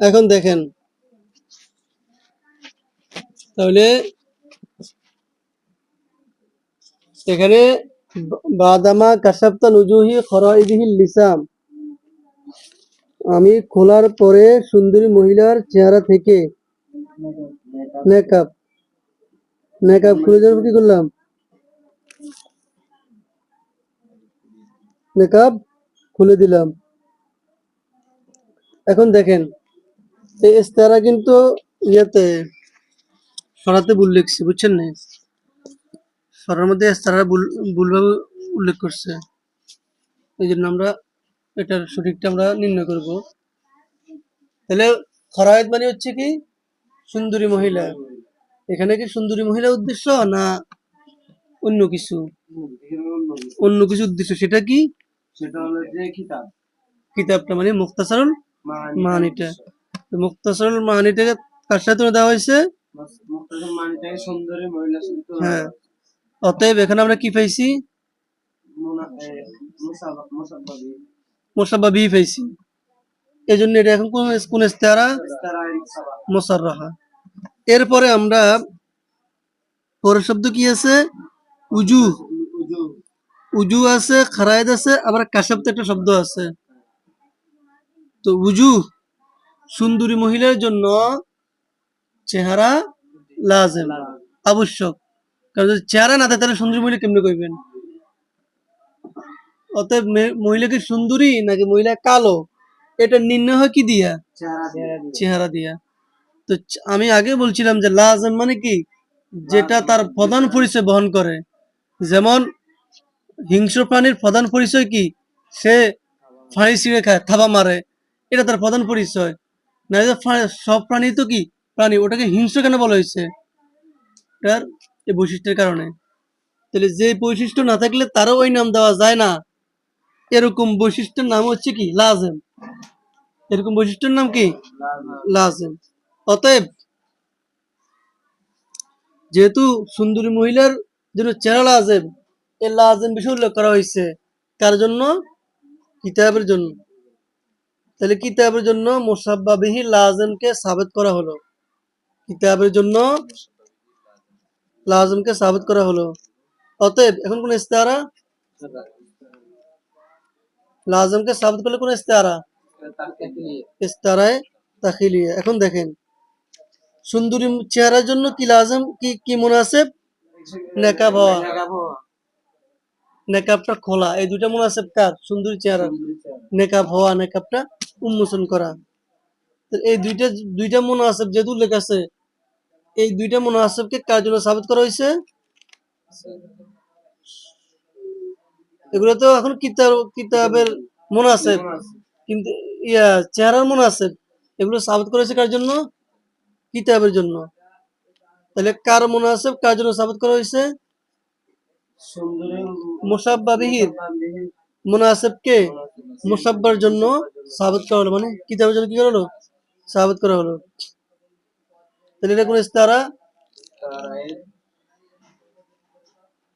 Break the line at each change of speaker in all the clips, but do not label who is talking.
এখন দেখেন। তাহলে এখানে বাদামা কাসাপ্তা নুজুহি খরাইদিহি লিসাম। আমি খোলার পরে সুন্দরী মহিলার চেহারা থেকে মেকআপ মেকআপ খুলে যাওয়ার কি করলাম? মেকআপ খুলে দিলাম। এখন দেখেন, এই ইস্তারা কিন্তু ইয়েতে সরাতে ভুল লিখছি, বুঝছেন না সরার মধ্যে ইস্তারা ভুল, ভুলভাবে উল্লেখ করছে। এই জন্য আমরা এটার সঠিকটা আমরা নির্ণয় করব। তাহলে খরায়ত মানে হচ্ছে কি? সুন্দরী মহিলা। এখানে কি সুন্দরী মহিলা উদ্দেশ্য না অন্য কিছু? অন্য কিছু উদ্দেশ্য, সেটা কি?
সেটা হলো যে কিতাব।
কিতাবটা মানে মুক্তাসারুল মাহানিটা। মুক্তাসারুল মাহানিটাকে কার সাথে দেওয়া হয়েছে?
মুক্তাসর মানিটাকে সুন্দরী মহিলা
হ্যাঁ। অতএব এখানে আমরা কি পাইছি?
মুসাফাবি
বি। পাইছি। এই জন্য এটা এখন কোন কোন ইস্তারা মোসাররাহা। এরপরে আমরা পরের শব্দ কি আছে? উজু।
উজু
আছে খারায়দ আছে আবার কাশাবতে একটা শব্দ আছে। তো উজু সুন্দরী মহিলার জন্য চেহারা লাজেম আবশ্যক। কারণ যদি চেহারা না থাকে তাহলে সুন্দরী মহিলা কেমনে করবেন অতএব মহিলা কি সুন্দরী নাকি মহিলা কালো? এটা নির্ণয় হয় কি দিয়া?
চেহারা দিয়া
তো আমি আগে বলছিলাম যে লাজেম মানে কি? যেটা তার প্রধান পরিচয় বহন করে। যেমন হিংস্র প্রাণীর প্রধান পরিচয় কি? সে ফাঁড়ি ছিঁড়ে খায়, থাবা মারে। এটা তার প্রধান পরিচয়। না সব প্রাণী তো কি? প্রাণী। ওটাকে হিংস্র কেন বলা হয়েছে? এটার এই বৈশিষ্ট্যের কারণে। তাহলে যে বৈশিষ্ট্য না থাকলে তারও ওই নাম দেওয়া যায় না। এরকম বৈশিষ্ট্যের নাম হচ্ছে কি? লাজেম। এরকম বৈশিষ্ট্যের নাম কি? লাজেম। অতএব যেহেতু সুন্দরী মহিলার জন্য চেহারা লাজেম এই লাজেম বিষয় উল্লেখ করা হয়েছে কার জন্য কিতাবের জন্য। তাহলে কিতাবের জন্য লাজেমকে সাবেত করা হলো। কিতাবের জন্য লাজেমকে সাবেত করা হলো। অতএব এখন কোন ইস্তারা লাজেমকে সাবেত করলে কোন ইস্তারা ইস্তারায় এখন দেখেন, সুন্দরী চেহারার জন্য কি লাজম কি কি মুনাসেব নেকাব হওয়া নেকাবটা খোলা এই দুইটা মুনাসেব কার? সুন্দরী চেহারা। নেকাব হওয়া নেকাবটা উন্মোচন করা। এই দুইটা দুইটা মুনাসেব যেহেতু উল্লেখ আছে এই দুইটা মুনাসেবকে কার জন্য সাবিত করা হয়েছে? এগুলো তো এখন কিতাব কিতাবের মুনাসেব কিন্তু ইয়া চেহারার মুনাসেব এগুলো সাবিত করেছে কার জন্য? কিতাবের জন্য। তাহলে কার মুনাসেব কার জন্য সাবিত করা হয়েছে? মুসাব্বাবিহির মুনাসেবকে মুসাব্বার জন্য সাবিত করা হলো। মানে কিতাবের জন্য কি করা হলো? সাবিত করা হলো। তাহলে এটা কোন ইস্তারা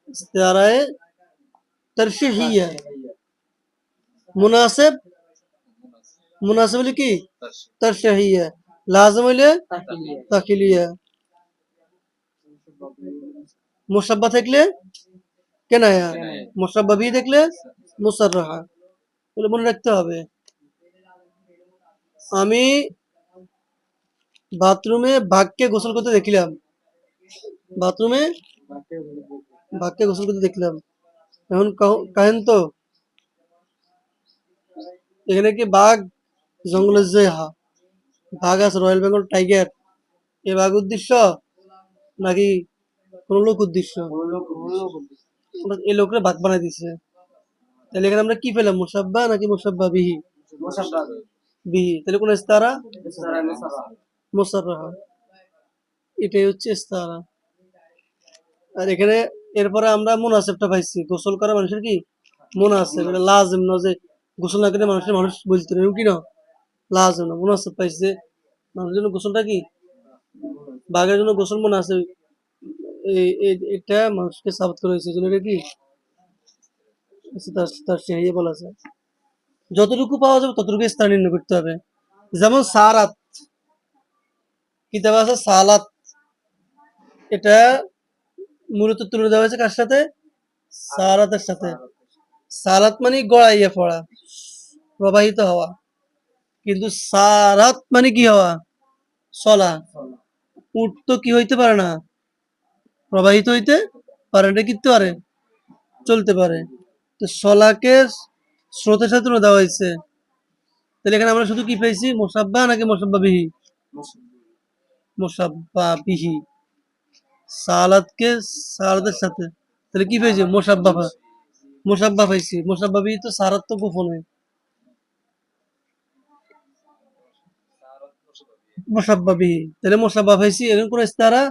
ইস্তারায়ে তারশিহিয়া মুনাসেব? মুনাসেব হলে কি? তারশিহিয়া লাজম হইলে তাকিলিয়া মুসাব্বা থাকলে কেনায়া মুসাব্বা বি দেখলে মুসাররাহা তাহলে মনে রাখতে হবে আমি বাথরুমে বাঘকে গোসল করতে দেখলাম। বাথরুমে বাঘকে গোসল করতে দেখলাম। এখন কাহ- কাহেন তো? এখানে কি বাঘ? জঙ্গলের যে হা বাঘ আছে রয়্যাল বেঙ্গল টাইগার। এ বাঘ উদ্দেশ্য নাকি কোন লোক উদ্দেশ্য। এই লোকরা বাঘ বানাই দিছে। তাহলে এখানে আমরা কি পেলাম মুসাব্বা নাকি মুসাব্বা বিহি? বিহি। তাহলে কোন ইস্তারা? মুসাররাহা এটাই হচ্ছে ইস্তারা। আর এখানে এরপরে আমরা মুনাসেবটা পাইছি। গোসল করা মানুষের কি? মুনাসেব। এটা লাজিম না যে গোসল না করে মানুষের মানুষ বলতে না কি না লাজিম না। মুনাসেব পাইছে। মানুষের জন্য গোসলটা কি? বাঘের জন্য গোসল মুনাসেব। এটা মানুষকে সাবত করা হয়েছে এটা কি? তার তার সেই বলা আছে। যতটুকু পাওয়া যাবে ততটুকু স্থান নির্ণয় করতে হবে। যেমন সারাত কিতাব আছে সালাত। এটা মূলত তুলে দেওয়া হয়েছে কার সাথে? সারাতের সাথে। সালাত মানে গড়াইয়ে পড়া, প্রবাহিত হওয়া। কিন্তু সারাত মানে কি হওয়া? চলা। উঠ তো কি হইতে পারে না? প্রবাহিত হইতে পারে না, কিনতে পারে, চলতে পারে। তো সলাকে স্রোতের সাথে দেওয়া হয়েছে। তাহলে এখানে আমরা শুধু কি পেয়েছি? মোসাব্বা নাকি মোসাব্বা বিহি মোসাব্বা বিহি সালাদকে সালাদের সাথে। তাহলে কি পেয়েছি? মোসাব্বা পা- মোসাব্বা পাইছি মোসাব্বা বিহি তো সারাত তো গোপন হয়। মোসাব্বা বিহি তাহলে মোসাব্বা পাইছি এরকম কোন ইস্তারা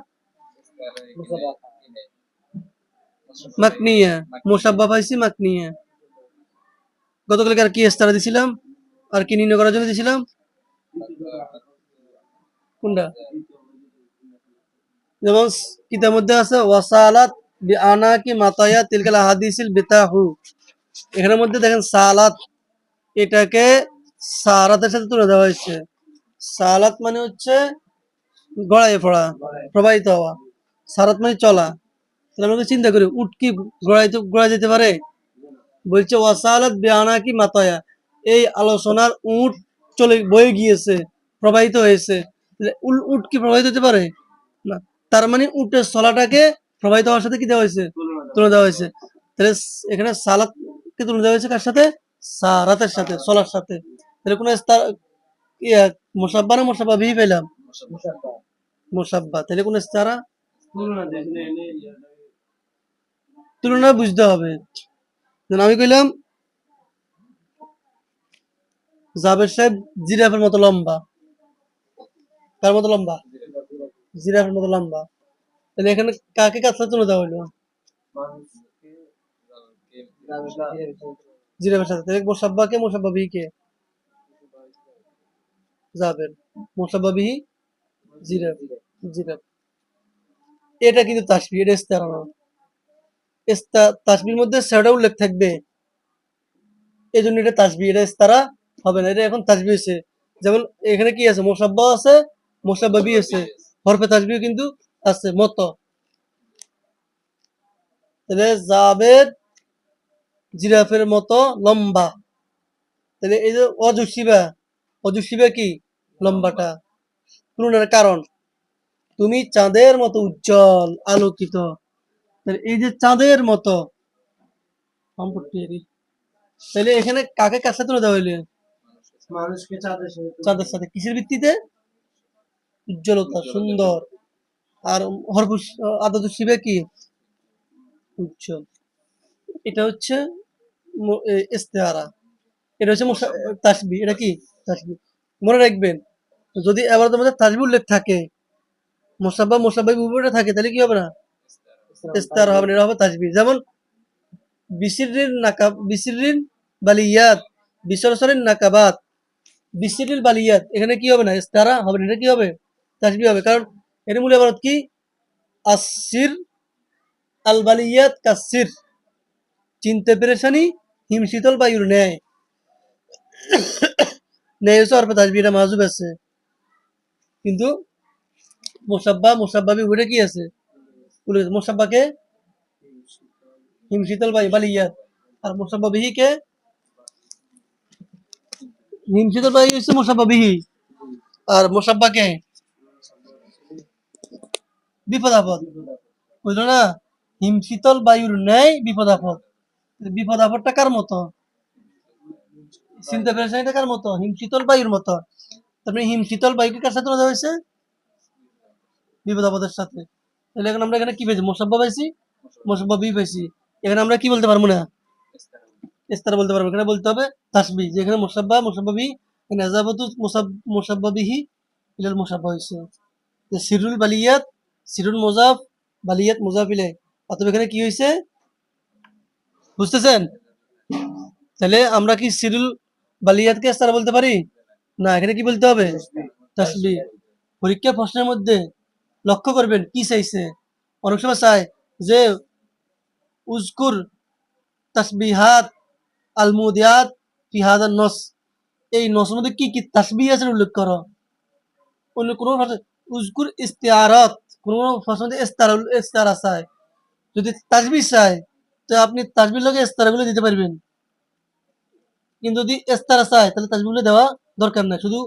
মাকনিয়া মোসাব্বা পাইছি মাকনিয়া। গতকালকে আর কি ইস্তারা দিছিলাম? আর কি নির্ণয় করার জন্য দিছিলাম? কোনটা? যেমন কিতার মধ্যে আছে, ওয়াসালাত বি আনাকি মাতায়া তিলকাল হাদিসিল বিতাহু। এখানের মধ্যে দেখেন সালাত। এটাকে সারাতের সাথে তুলে দেওয়া হয়েছে। সালাত মানে হচ্ছে গড়াইয়ে পড়া প্রবাহিত হওয়া। সারাত মানে চলা। তাহলে চিন্তা করি উঠ কি গড়াই যেতে পারে? বলছে, ওয়াসালাত বিয়ানা কি মাতায়া? এই আলোচনার উট চলে, বয়ে গিয়েছে, প্রবাহিত হয়েছে। উল- উট কি প্রবাহিত হতে পারে? না, তার মানে উটের চলাটাকে প্রবাহিত হওয়ার সাথে কি দেওয়া হয়েছে? তুলে দেওয়া হয়েছে। তাহলে এখানে সালাদকে তুলে দেওয়া হয়েছে কার সাথে? সারাতের সাথে চলার সাথে। তাহলে কোনো মোসাব্বা না মোসাব্বা? বিহি পেলাম। মোসাব্বা। তাহলে কোন ইস্তারা তুলনা বুঝতে হবে। আমি কইলাম, জাবের সাহেব জিরাফের মতো লম্বা। কার মতো লম্বা? জিরাফের মতো লম্বা। তাহলে এখানে কাকে কাছে তুলে দেওয়া হইল? জিরাফের সাথে। তাহলে মোসাব্বাকে মোসাব্বা বিহিকে জাবের। মোসাব্বা বিহি, জিরাফ। জিরাফ। এটা কিন্তু তাসবি এটা ইস্তারা না তাসবির মধ্যে সেটা উল্লেখ থাকবে। এই জন্য এটা তাসবি এটা ইস্তারা হবে না। এটা এখন তাসবি হয়েছে। যেমন এখানে কি আছে? মোসাব্বা আছে, মোসাব্বা বি আছে। হরফে তাসবিও কিন্তু আছে, মত। তাহলে জাবের জিরাফের মতো লম্বা। তাহলে এই যে অজুসিবা অজুসিবা কি? লম্বাটা। তুলনার কারণ। তুমি চাঁদের মতো উজ্জ্বল আলোকিত। এই যে চাঁদের মতো তাহলে এখানে কাকে সাথে তুলে দেওয়া হইলে?
মানুষকে চাঁদের সাথে
কিসের ভিত্তিতে? উজ্জ্বলতা সুন্দর। আর হরফুস আদত শিবে কি? উজ্জ্বল। এটা হচ্ছে ইস্তেহারা এটা হচ্ছে তাসবি। এটা কি? তাসবি। মনে রাখবেন যদি এবার তোমাদের তাসবি উল্লেখ থাকে মোসাব্বা মোসাব্বা উপরে থাকে, তাহলে কি হবে না? ইস্তার হবে না হবে তাসবি যেমন বিসিরির নাকাব বিসিরিন বালিয়াত, বিসরসরের নাকাবাত বিসিরিল বালিয়াত, এখানে কি হবে না? ইস্তারা হবে না, এটা কি হবে? তাসবি হবে। কারণ এর মূল আবারত কি? আসির আল বালিয়াত কাসির চিনতে পেরেছানি? হিমশীতল বায়ুর ন্যায়। ন্যায় হচ্ছে অর্পে তাসবি এটা মাজুব আছে। কিন্তু মোসাব্বা, মোসাব্বাবি ওটা কি আছে। মোসাব্বাকে হিমশীতল বায়ু বালিয়াত আর মোসাব্বা বিহিকে হিমশীতল হচ্ছে মোসাব্বা বিহি আর মোসাব্বাকে বিপদ আপদ। বুঝলো না? হিমশীতল বায়ুর ন্যায় বিপদ আপদ। বিপদ আপদটা কার মতো? চিন্তা পেরেছেন এটা কার মতো? হিমশীতল বায়ুর মতো। তারপরে হিমশীতল বায়ুকে কার সাথে হয়েছে? বিপদ আপদের সাথে। তাহলে এখন আমরা এখানে কি পেয়েছি? মোসাব্বা পাইছি মোসাব্বা বি পাইছি এখানে আমরা কি বলতে পারব না? ইস্তারা বলতে পারব। এখানে বলতে হবে তাসবি যেখানে মোসাব্বা মোসাব্বা বি, এখানে আজাবাতু মোসাব্বা বিহি ইলাল মোসাব্বা হয়েছে যে সিরুল বালিয়াত, সিরুল মোজাফ, বালিয়াত, মোজাফ ইলে অতএব এখানে কি হয়েছে বুঝতেছেন? তাহলে আমরা কি সিরুল বালিয়াতকে ইস্তারা বলতে পারি? না, এখানে কি বলতে হবে? তাসবি। পরীক্ষা প্রশ্নের মধ্যে লক্ষ্য করবেন, কি চাইছে? অনেক সময় চায় যে উজকুর তসবিহাত আল মুদিয়াত ফি হাদার নস। এই নসের মধ্যে কি কি তাসবিহ আছে উল্লেখ করো? অন্য কোনো উজকুর ইস্তিয়ারত, কোনো ভাষার মধ্যে ইস্তারা ইস্তারা চায় যদি তাসবিহ চায় তো আপনি তাসবির লগে ইস্তারাগুলো দিতে পারবেন। কিন্তু যদি ইস্তারা চায় তাহলে তাসবিহগুলো দেওয়া দরকার নাই। শুধু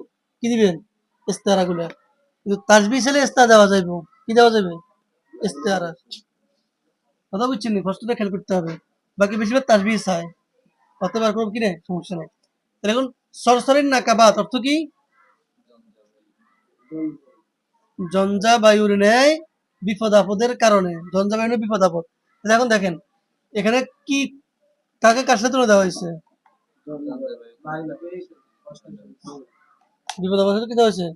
কি দিবেন? ইস্তারাগুলো কিন্তু তাসবিহ চাইলে ইস্তারা দেওয়া যাইব, কি দেওয়া যাবে ইস্তারা কথা বুঝছেন নি? কষ্টটা খেয়াল করতে হবে। বাকি বেশিরভাগ তাসবিহ চায় অতবার কোনো কি নেই? সমস্যা নেই। তাহলে এখন সরসরের নাকাবাত অর্থ কি? জঞ্জা বায়ুর ন্যায় বিপদ আপদের কারণে। জঞ্জা বায়ুর বিপদ আপদ এখন দেখেন, এখানে কি, কাকে কার সাথে দেওয়া হয়েছে? বিপদ আপদের কি হয়েছে?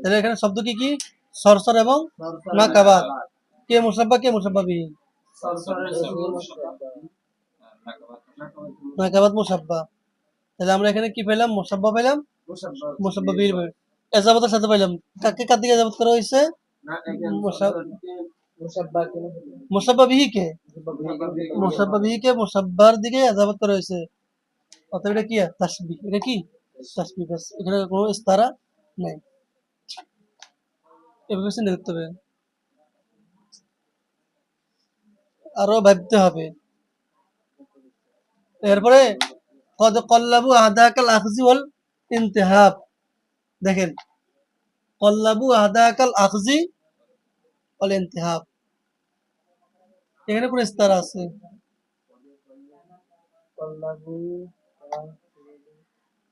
তাহলে এখানে শব্দ কি কি? সরসর এবং কে মুসাব্বা কে মুসাব্বাবিহীন নাকাবাত মুসাব্বা তাহলে আমরা এখানে কি পেলাম মুসাব্বা পেলাম মুসাব্বা বিহীন এজাবতের সাথে পেলাম কাকে কার দিকে এজাবত করা হয়েছে? মুসাব্বা বিহিকে মুসাব্বা বিহিকে মুসাব্বার দিকে এজাবত করা হয়েছে। অতএব এটা কি? তাসবি এটা কি? এখানে কোনো ইস্তারা নাই। এভাবে চিন্তা করতে হবে। আরও ভাবতে হবে। এরপরে কল্লাবু আদাকাল আখজি ওয়াল ইন্তেহাব দেখেন, কল্লাবু আদাকাল আখজি ওয়াল ইন্তেহাব এখানে কোন ইস্তারা আছে।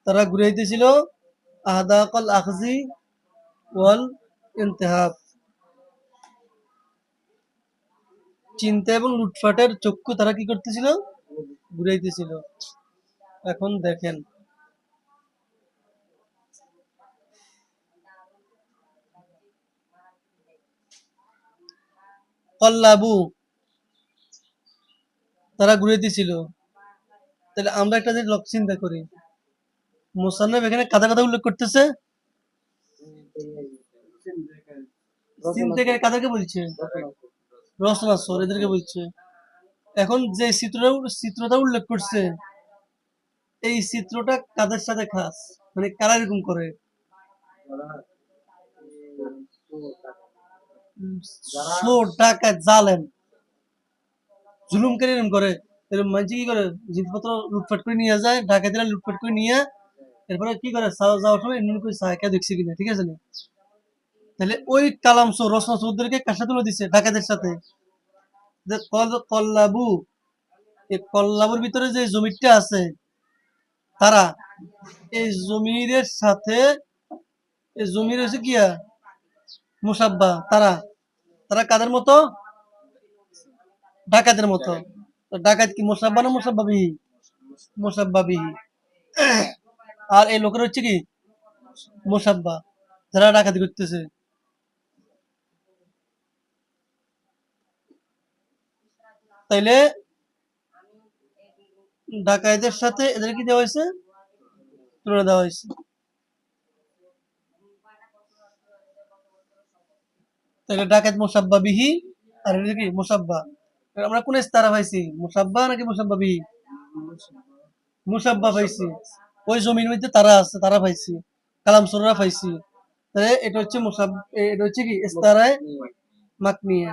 তারা ঘুরাইতেছিল আহদাকাল আখজি ওয়াল ইন্তেহাব। চিন্তা এবং লুটফাটের চক্ষু তারা কি করতেছিল? ঘুরাইতেছিল এখন দেখেন। কল্লাবু। তারা ঘুরাইতেছিল তাহলে আমরা একটা যে লক্ষ্য চিন্তা করি। মোসান্নব এখানে কাদা কাদা উল্লেখ করতেছে? করে কাদেরকে বলছে? রচনা সর, এদেরকে বলছে। এখন যে চিত্রটা চিত্রটা উল্লেখ করছে, এই চিত্রটা কাদের সাথে খাস? মানে কারা এরকম করে? জালেম। জুলুমকারী এরকম করে? এরকম মানুষ কি করে? জিনিসপত্র লুটপাট করে নিয়ে যায়, ডাকাতিরা লুটপাট করে নিয়ে এরপরে কি করে? যাওয়া- যাওয়ার সময় এমনি করে সাহায্য দেখছে কিনা, ঠিক আছে তাহলে ওই কালাম রচনা চৌধুরীকে সাথে তুলে দিচ্ছে ডাকাতের সাথে। যে কল, কল্লাবু, এই কল্লাবুর ভিতরে যে জমিটা আছে, তারা এই জমির সাথে, এই জমির হচ্ছে কিয়া মুসাব্বা, তারা। তারা কাদের মতো? ডাকাতের মতো। ডাকাত কি মুসাব্বা না মুসাব্বাবিহি মুসাব্বাবিহি আর এই লোকের হচ্ছে কি মুসাব্বা যারা ডাকাতি করতেছে। তাইলে ডাকাইদের সাথে এদের কি দেওয়া হয়েছে? তুলনা দেওয়া হয়েছে। তাহলে ডাকাত মুসাব্বা বিহি, আর এটা কি মুসাব্বা আমরা কোন ইস্তারা পাইছি মুসাব্বা নাকি মুসাব্বা বিহি? মুসাব্বা পাইছি। ওই জমির মধ্যে তারা আছে, তারা পাইছি, কালাম সররা পাইছি। তাহলে এটা হচ্ছে মুসাব এটা হচ্ছে কি? ইস্তারায় মাকনিয়া।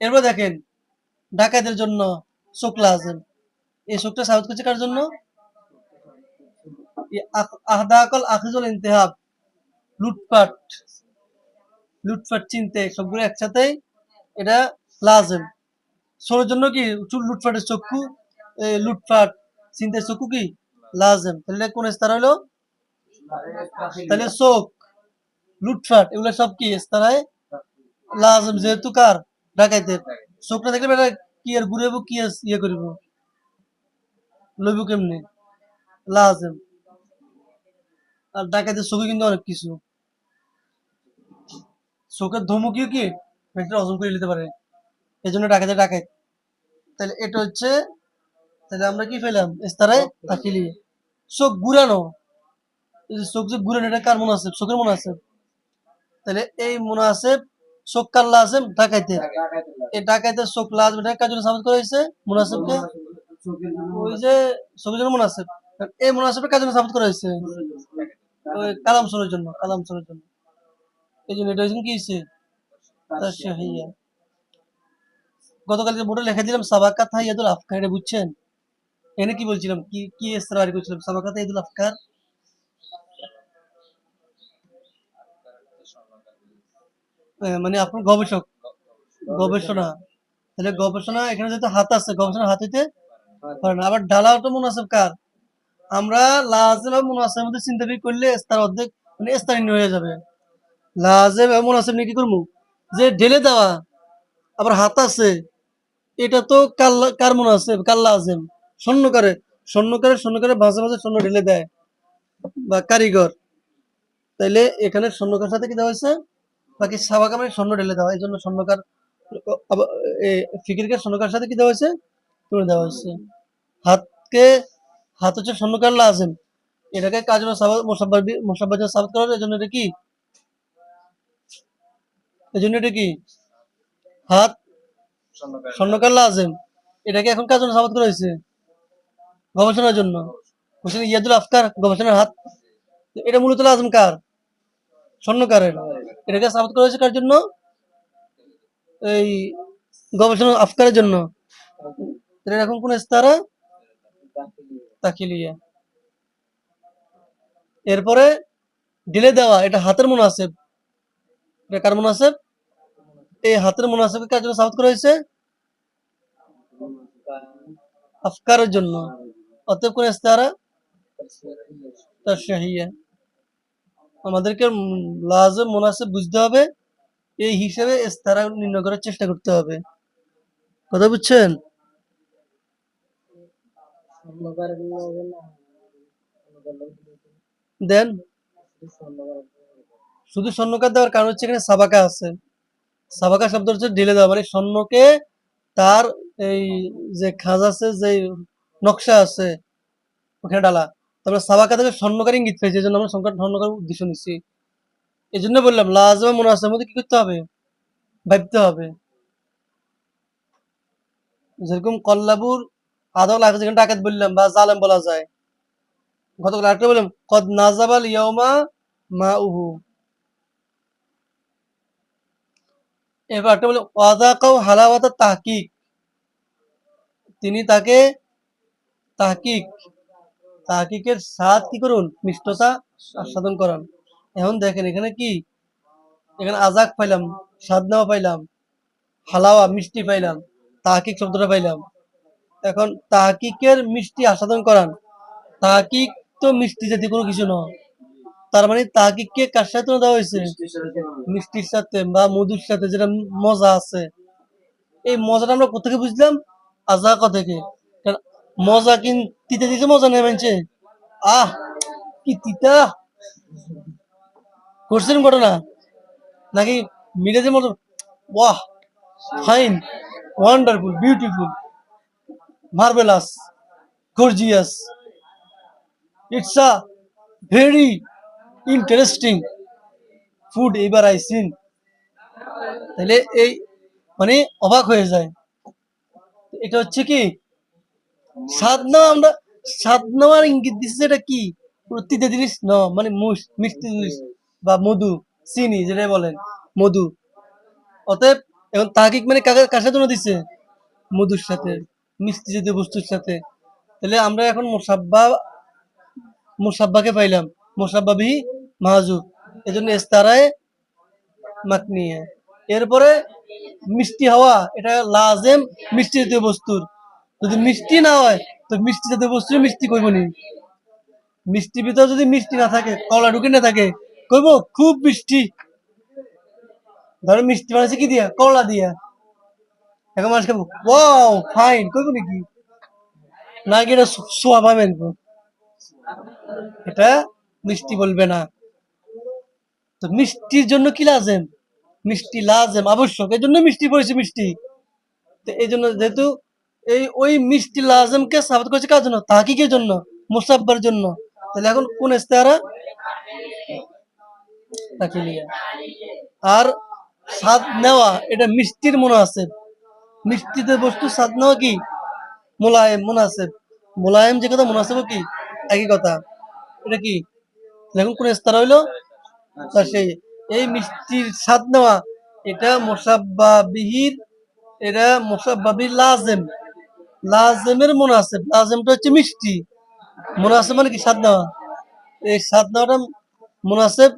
এরপর দেখেন, ডাকাতের জন্য শোকলা আছেন এই শোকটা সাউথ করছে কার জন্য? আহদাকল আখিজুল ইন্তেহাব। লুটপাট লুটপাট, চিনতে সবগুলো একসাথে এটা লাজেম। সোরের জন্য কি? লুটপাটের চক্ষু লুটপাট, চিন্তার চক্ষু কি? লাজেম। তাহলে কোন স্তর হলো তাহলে চোখ লুটফাট, এগুলো সব কি স্তরায় লাজেম যেহেতু কার? ডাকাইতের। চোখটা দেখলে বেটা কি আর ঘুরেব কি ইয়ে করিব? লইব কেমনি? লাজেম। আর ডাকাইতের চোখে কিন্তু অনেক কিছু। চোখের ধমকিও কি? মেয়েটা হজম করে নিতে পারে। এই জন্য ডাকাতে ডাকাই তাহলে এটা হচ্ছে, তাহলে আমরা কি পেলাম? ইস্তারায় তাকিলি চোখ ঘুরানো। যে চোখ যে ঘুরানো, এটা কার মনে আছে? চোখের মনে আছে? তাহলে এই মনে আছে, চোখ কাল্লা আছে? ডাকাইতে এই ডাকাইতে চোখ লাজ এটা কার জন্য সাবিত করা হয়েছে মুনাসিবকে
চোখের
ওই যে ছবির জন্য মুনাসেব এই মুনাসেবের কাজ জন্য সাবত করা হয়েছে? ওই কালাম সুরের জন্য, কালাম সুরের জন্য। এই জন্য এটা কি হয়েছে? তার শাহিয়া গতকালকে বোর্ডে লিখে দিলাম, সাবাকাত হাইয়াদুল আফকার এটা বুঝছেন? এনে কি বলছিলাম? কি কি ইস্তেরারি করছিলাম? সাবাকাত হাইয়াদুল আফকার মানে আপনার গবেষক, গবেষণা। তাহলে গবেষণা, এখানে যেহেতু হাত আছে, গবেষণা হাত হইতে পারে না। আবার ঢালাও তো মুনাসেব কার? আমরা লাজেব এবং মুনাসেবের মধ্যে চিন্তা করলে তার অর্ধেক মানে স্থানীয় হয়ে যাবে। লাজেব এবং মুনাসেব নিয়ে কি করব? যে ঢেলে দেওয়া, আবার হাত আছে, এটা তো কাল্লা কার মুনাসেব কাল্লা আজেম স্বর্ণকারে স্বর্ণকারে স্বর্ণকারে মাঝে মাঝে স্বর্ণ ঢেলে দেয় বা কারিগর। তাইলে এখানে স্বর্ণকার সাথে কি দেওয়া হয়েছে? বাকি সাবাক মানে স্বর্ণ ঢেলে দেওয়া এই জন্য স্বর্ণকার ফিকিরকে স্বর্ণকার সাথে কি দেওয়া হয়েছে? তুলে দেওয়া হয়েছে। হাতকে হাত হচ্ছে স্বর্ণকার লাজেম। এটাকে কাজ মোসাব্বাজ সাবাত করার এই জন্য এটা কি? এই জন্য এটা কি? হাত স্বর্ণকার। লাজেম। এটাকে এখন কাজ সাবাত করা হয়েছে। গবেষণার জন্য। হোসেন ইয়াদুল আফকার গবেষণার হাত। এটা মূলত লাজম কার? স্বর্ণকারের এটাকে সাবাত করা হয়েছে কার জন্য? এই গবেষণা আফকারের জন্য। এখন কোন ইস্তারা? তাকিলিয়া। এরপরে ঢিলে দেওয়া, এটা হাতের মুনাসেব। এটা কার মুনাসেব? এই হাতের মুনাসেবকে কার জন্য সাবাত করা হয়েছে? আফকারের জন্য। অতএব কোন ইস্তারা তার আমাদেরকে লাজেম মুনাসেব বুঝতে হবে। এই হিসেবে ইস্তারা নির্ণয় করার চেষ্টা করতে হবে। কথা বুঝছেন? দেন, শুধু স্বর্ণকার দেওয়ার কারণ হচ্ছে এখানে সাবাকা আছে। সাবাকা শব্দ হচ্ছে ঢেলে দেওয়া মানে স্বর্ণকে তার এই যে খাজ আছে, যে নকশা আছে ওখানে ডালা। তারপরে সাবাকা থেকে স্বর্ণকার ইঙ্গিত পেয়েছে এই জন্য আমরা সংখ্যা স্বর্ণকার উদ্দেশ্য নিচ্ছি। এই জন্য বললাম লাজমা মুনাসের মধ্যে কি করতে হবে? ভাবতে হবে। যেরকম কল্লাবুর আদল আগে যেখানে ডাকাত বললাম বা জালেম বলা যায়, গতকাল আরেকটা বললাম, কদ নাজাবাল ইয়মা মা উহু এবার একটা বলে ওয়াদাকাও হালাওয়াতা তাহকিক। তিনি তাকে তাহকিক তাহকিকের স্বাদ কি করুন? মিষ্টতা আস্বাদন করান। এখন দেখেন, এখানে কি? এখানে আজাক পাইলাম, স্বাদ নেওয়া পাইলাম, হালাওয়া, মিষ্টি পাইলাম, তাহকিক শব্দটা পাইলাম। এখন তাহকিকের মিষ্টি আস্বাদন করান। তাহকিক তো মিষ্টি জাতীয় কোনো কিছু নয়। তার মানে তাহকিককে কার সাথে দেওয়া হয়েছে? মিষ্টির সাথে বা মধুর সাথে, যেটা মজা আছে। এই মজাটা আমরা কোথেকে বুঝলাম? আজাক থেকে মজা কিন তিতে দিতে মজা নেই মানছে আহ, কি তিতা। করছেন ঘটনা। নাকি মিলেজের মতো wow fine wonderful beautiful marvellous gorgeous it's a very interesting food এবার আই সিন তাহলে এই মানে অবাক হয়ে যায়। এটা হচ্ছে কি স্বাদ নেওয়া আমরা স্বাদ ইঙ্গিত দিচ্ছে এটা কি? প্রতিটা জিনিস? ন মানে মুস- মিষ্টি জিনিস বা মধু, চিনি যেটা বলেন, মধু। অতএব এখন তাহকিক মানে কাকে, কার সাথে দিচ্ছে মধুর সাথে, মিষ্টি জাতীয় বস্তুর সাথে। তাহলে আমরা এখন মোসাব্বা, মোসাব্বাকে পাইলাম। মোসাব্বা বিহি মাহাজুব। এই জন্য ইস্তারায় মাকনিয়ে এরপরে মিষ্টি হওয়া, এটা লাজেম মিষ্টি জাতীয় বস্তুর। যদি মিষ্টি না হয়, তো মিষ্টি জাতীয় বস্তু মিষ্টি কইব নি। মিষ্টি ভিতরে যদি মিষ্টি না থাকে, কলা ঢুকে না থাকে, কইব খুব মিষ্টি। ধরো মিষ্টি বানাচ্ছে কি দিয়া? কলা দিয়া। এখন মানুষ খাব ওয়াও, ফাইন। কইব নাকি? না কি এটা সোয়া পাবেন এটা মিষ্টি বলবে না। তো মিষ্টির জন্য কি লাজেম? মিষ্টি লাজেম, আবশ্যক। এই জন্য মিষ্টি পড়েছে মিষ্টি। তো এই জন্য যেহেতু এই ওই মিষ্টি লাজেমকে সাবাত করেছে কার জন্য? তাহকিকের জন্য? মুসাব্বার জন্য। তাহলে এখন কোন ইস্তেহারা আর স্বাদ নেওয়া, এটা মিষ্টির মনে আছে মিষ্টিতে বস্তু স্বাদ নেওয়া কি? মোলায়েম, মুনাসেব। মোলায়েম যে কথা মুনাসেব কি? একই কথা। এটা কি? এখন কোন স্তর হইল? তা সেই, এই মিষ্টির স্বাদ নেওয়া, এটা মোসাব্বা বিহির এটা মোসাব্বা বিহির লাজেম। লাজেমের মোনাসেব লাজেমটা হচ্ছে মিষ্টি। মোনাসেব মানে কি? স্বাদ নেওয়া। এই স্বাদ নেওয়াটা মুনাসেব